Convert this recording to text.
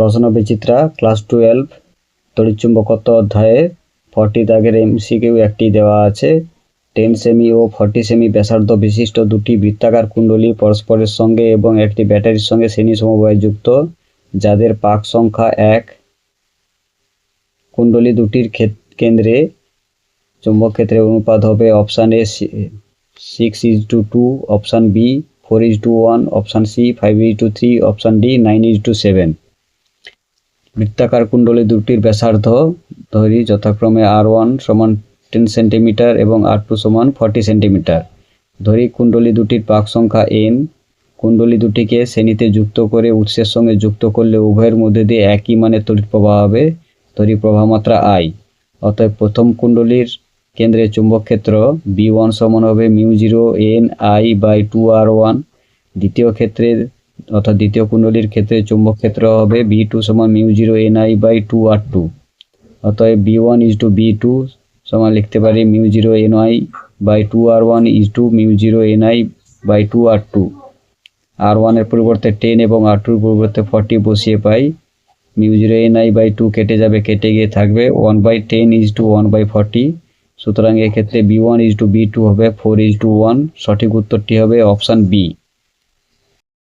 প্রশ্ন বিচিত্রা, class twelve তড়িৎচুম্বকত্ব অধ্যায়ে forty দাগের এমসিকিউ একটি দেওয়া আছে। টেন সেমি ও ফর্টি সেমি ব্যাসার্ধ বিশিষ্ট দুটি বৃত্তাকার কুণ্ডলী পরস্পরের সঙ্গে এবং একটি ব্যাটারির সঙ্গে শ্রেণি সমবায় যুক্ত, যাদের পাক সংখ্যা এক। কুণ্ডলী দুটির কেন্দ্রে চুম্বক ক্ষেত্রে অনুপাত হবে option A six is to two option B four is to one option C five is to three option D nine is to seven বৃত্তাকার কুণ্ডলী দুটির ব্যাসার্ধ ধরি যথাক্রমে আর ওয়ান সমান টেন সেন্টিমিটার এবং আর টু সমান ফর্টি সেন্টিমিটার ধরি কুণ্ডলী দুটির পাক সংখ্যা এন কুণ্ডলী দুটিকে শ্রেণীতে যুক্ত করে উৎসের সঙ্গে যুক্ত করলে উভয়ের মধ্যে দিয়ে একই মানের তড়িৎ প্রবাহ হবে। তড়িৎ প্রবাহ মাত্রা আই অতএব প্রথম কুণ্ডলীর কেন্দ্রে চুম্বক ক্ষেত্র বি ওয়ান সমান হবে mu zero N I by two R one দ্বিতীয় ক্ষেত্রে অর্থাৎ দ্বিতীয় কুণ্ডলীর ক্ষেত্রে চুম্বক ক্ষেত্র হবে বি টু সমান mu zero N I by two r two অতএব B one is to B two সমান লিখতে পারি mu zero N I by two r one is to mu zero N I by two r two r ওয়ানের পরিবর্তে ten এবং আর টুর পরিবর্তে forty বসিয়ে পাই। Mu zero N I by two কেটে যাবে, কেটে গিয়ে থাকবে one by ten is to one by forty সুতরাং এক্ষেত্রে B one is to B two হবে ফোর ইজ টু ওয়ান সঠিক উত্তরটি হবে অপশান বি